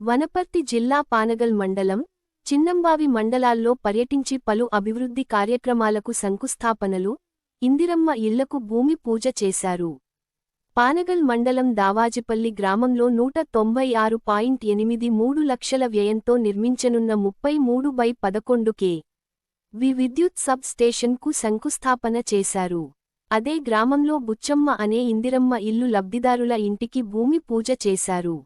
వనపర్తి జిల్లా పానగల్ మండలం చిన్నంబావి మండలాల్లో పర్యటించి పలు అభివృద్ధి కార్యక్రమాలకు శంకుస్థాపనలు ఇందిరమ్మ ఇళ్ళకు భూమి పూజ చేశారు. పానగల్ మండలం దావాజిపల్లి గ్రామంలో నూట తొంభై ఆరు పాయింట్ ఎనిమిది మూడు లక్షల వ్యయంతో నిర్మించనున్న ముప్పై మూడు బై పదకొండు కే వి విద్యుత్ సబ్ స్టేషన్కు శంకుస్థాపన చేశారు. అదే గ్రామంలో బుచ్చమ్మ అనే ఇందిరమ్మ ఇల్లు లబ్ధిదారుల ఇంటికి భూమి పూజ చేశారు.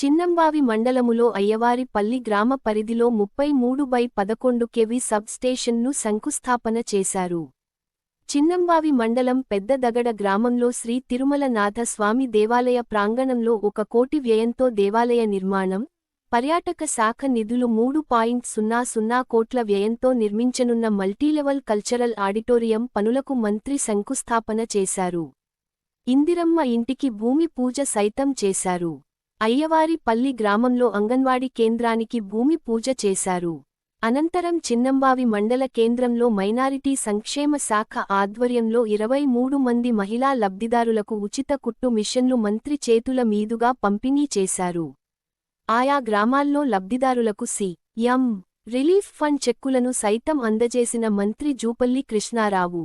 చిన్నంబావి మండలములో అయ్యవారిపల్లి గ్రామ పరిధిలో ముప్పై మూడు బై పదకొండు కెవి సబ్స్టేషన్ను శంకుస్థాపన చేశారు. చిన్నంబావి మండలం పెద్దదగడ గ్రామంలో శ్రీ తిరుమలనాథస్వామి స్వామి దేవాలయ ప్రాంగణంలో ఒక కోటి వ్యయంతో దేవాలయ నిర్మాణం పర్యాటక శాఖ నిధులు మూడు పాయింట్ సున్నా సున్నా కోట్ల వ్యయంతో నిర్మించనున్న మల్టీలెవల్ కల్చరల్ ఆడిటోరియం పనులకు మంత్రి శంకుస్థాపన చేశారు. ఇందిరమ్మ ఇంటికి భూమి పూజ సైతం చేశారు. అయ్యవారి పల్లి గ్రామంలో అంగన్వాడీ కేంద్రానికి భూమి పూజ చేశారు. అనంతరం చిన్నంబావి మండల కేంద్రంలో మైనారిటీ సంక్షేమ శాఖ ఆధ్వర్యంలో ఇరవై మూడు మంది మహిళా లబ్ధిదారులకు ఉచిత కుట్టు మిషన్లు మంత్రి చేతుల మీదుగా పంపిణీ చేశారు. ఆయా గ్రామాల్లో లబ్ధిదారులకు సి ఎం రిలీఫ్ ఫండ్ చెక్కులను సైతం అందజేసిన మంత్రి జూపల్లి కృష్ణారావు.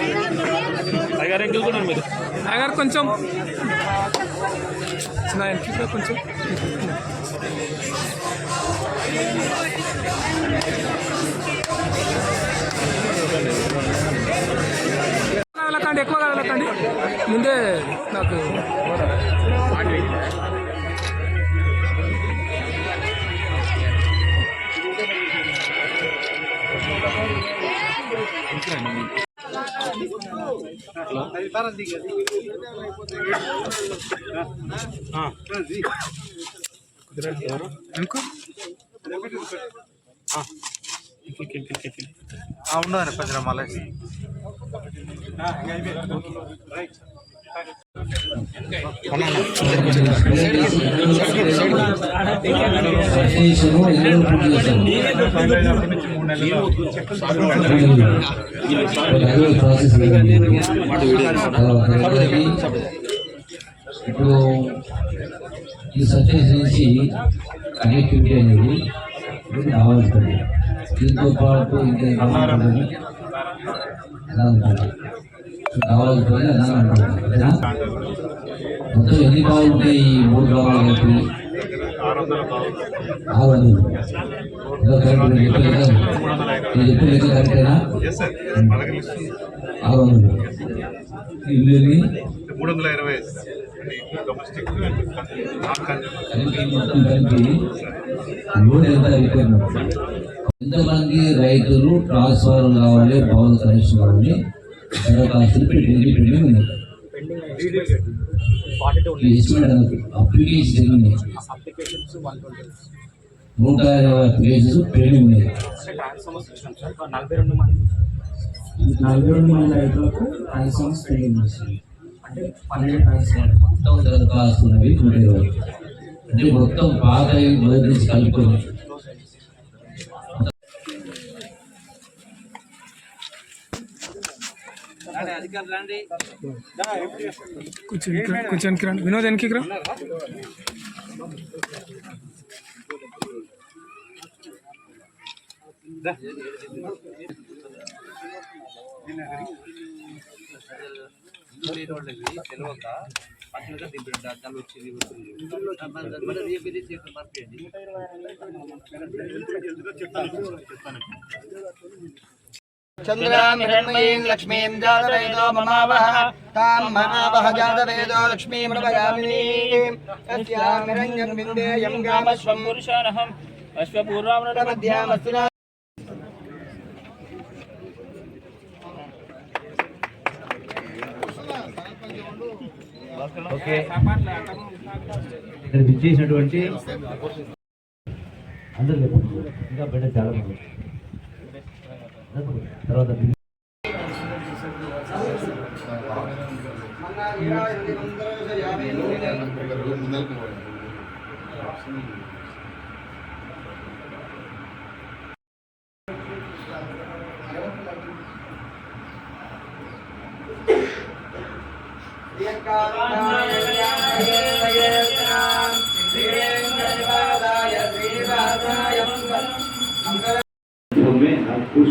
ఓం జాగ్రత్తయా మీరు? అయ్యగారు కొంచెం చిన్న ఎంకిగా కొంచెం వెళ్ళకండి ఎక్కువగా వెళ్ళకండి ముందే నాకు ఉండదండి పది మళ్ళీ చేసాము ఇప్పుడు ఈ నుంచి కనెక్టివిటీ అనేది ఇది కావాల్సింది దీంతో పాటు ఇంకా కావాల్సింది ఉంటుంది మొత్తం ఎన్ని బాగుంటాయి ఈ మూడు కలిపి ఆరు వందలు ఇల్లు? మూడు వందల ఇరవై డొమెస్టిక్ లోన్ ఎంత ఎంతమంది రైతులు ట్రాన్స్ఫర్ కావాలి భవన కనెక్షన్ కావాలి అప్లికేషన్ ఉన్నాయి నూట ఇరవై అప్లికేషన్స్ పెండింగ్ ఉన్నాయి నలభై రెండు మంది. నలభై రెండు మంది రైతులకు వస్తుంది అంటే పన్నెండు ట్రాన్స్ఫార్మర్ మొత్తం దరఖాస్తులు ఉన్నవి నూట ఇరవై. అంటే మొత్తం పాత మొదటి నుంచి కలుపుకొని. కొంచెం వెనక్కి రండి. వినోద్ వెనక్కి రా. తెలియక పక్కన దిబ్బ దాని వచ్చింది మరి రేపు ఇది చేసి మార్పేయండి చంద్రామిరణ్మయీం లక్ష్మీం జాతవేదో మమావహ తాం మమావహ జాతవేదో గామస్వం పురుషానహం. ఓకే. ఇక్కడ విచ్చేసినటువంటి అందరూ ఇంకా బయట చాలా మంది తర్వాత हर कुछ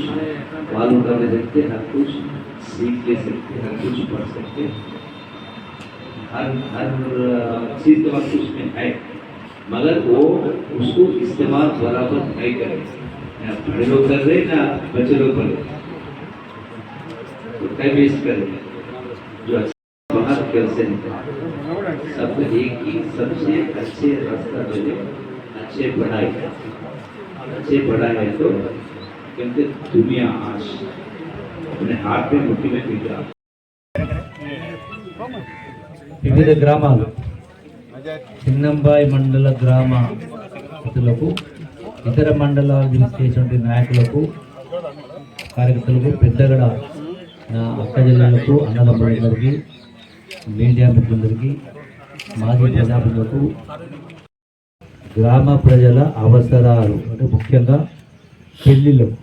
मालूम करने सकते हर कुछ, सीख ले सकते, हर कुछ पढ़ सकते। हर हर चीज़ का कुछ में है, मगर वो उसको इस्तेमाल बराबर नहीं करे। ना बड़े लोग कर रहे ना, बच्चे लोग कर रहे तो टाइम कर? रहे जो अच्छा बाहर घर से निकले सबको एक ही सबसे अच्छे रास्ता मिले अच्छे पढ़ाई अच्छे पढ़ाई है तो क्योंकि दुनिया आज अपने हाथ में मुट्ठी में पीता వివిధ గ్రామాలు చిన్నంబాయి మండల గ్రామ ప్రజలకు ఇతర మండలాలు చేసినటువంటి నాయకులకు కార్యకర్తలకు పెద్దగడ నా అక్క జిల్లాలకు అన్నదమ్ములందరికీ మీడియా మిత్రులందరికీ మాజీ ప్రజాప్రతినిధులకు గ్రామ ప్రజల అవసరాలు అంటే ముఖ్యంగా పెళ్ళిళ్ళకు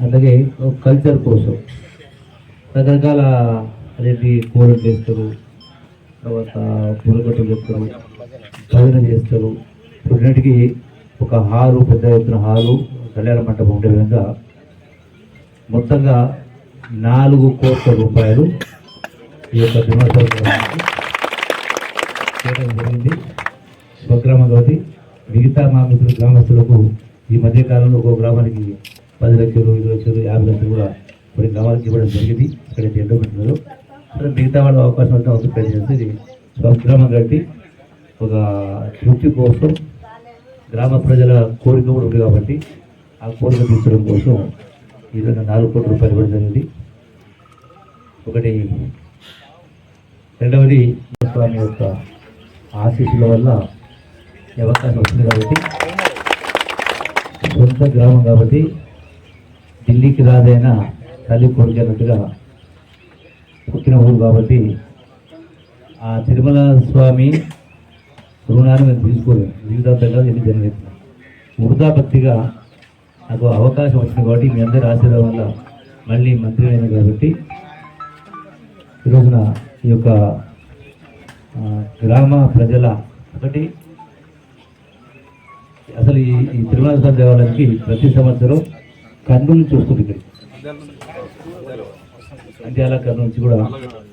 అలాగే ఒక కల్చర్ కోసం రకరకాల అనేది కూరలు చేస్తారు తర్వాత పూలగొట్టలు చేస్తారు భజన చేస్తారు. ఇప్పుడున్నిటికీ ఒక హాలు పెద్ద ఎత్తున హాలు కళ్యాణ మంటపం ఉండే విధంగా మొత్తంగా నాలుగు కోట్ల రూపాయలు ఈ యొక్క దినోత్సవం చేయడం జరిగింది స్వగ్రామం కాబట్టి మిగతా మా మిత్రులు గ్రామస్తులకు ఈ మధ్యకాలంలో ఒక గ్రామానికి పది లక్షలు ఇరవై లక్షలు యాభై లక్షలు కూడా కొన్ని గ్రామాలకు ఇవ్వడం జరిగింది. ఇక్కడైతే ఎండో పెట్టినారు మిగతా వాళ్ళ అవకాశం అంటే అవసరం ప్రయత్నిస్తే ఇది స్వగ్రామం కాబట్టి ఒక తృప్తి కోసం గ్రామ ప్రజల కోరిక కూడా ఉంది కాబట్టి ఆ కోరిక తీర్చడం కోసం ఈ విధంగా నాలుగు కోట్ల రూపాయలు ఇవ్వడం జరిగింది. ఒకటి రెండవది స్వామి యొక్క ఆశీస్సుల వల్ల అవకాశం వస్తుంది కాబట్టి సొంత గ్రామం కాబట్టి ఢిల్లీకి రాదైనా తల్లి కొడుకున్నట్టుగా పుట్టిన ఊరు కాబట్టి ఆ తిరుమల స్వామి రుణాన్ని మేము తీసుకోలేము. జీవితాంతంగా ఎన్ని జన్మెత్తున్నాం వృధాభక్తిగా నాకు అవకాశం వచ్చింది కాబట్టి మీ అందరి ఆశీర్వాదం వల్ల మళ్ళీ మంత్రి అయిన కాబట్టి ఈరోజున ఈ యొక్క గ్రామ ప్రజల ఒకటి. అసలు ఈ ఈ తిరుమల స్వామి దేవాలయానికి ప్రతి సంవత్సరం కర్నూలు నుంచి వస్తుంది ఇక్కడికి నంద్యాల కర్నూలు నుంచి కూడా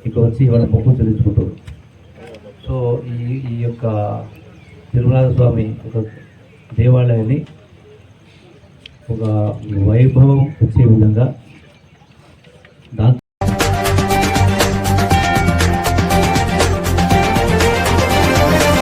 ఇక్కడ వచ్చి వాళ్ళ మొక్కు చెల్లించుకుంటారు. సో ఈ ఈ యొక్క తిరుమల స్వామి ఒక దేవాలయాన్ని ఒక వైభవం వచ్చే విధంగా దాంతో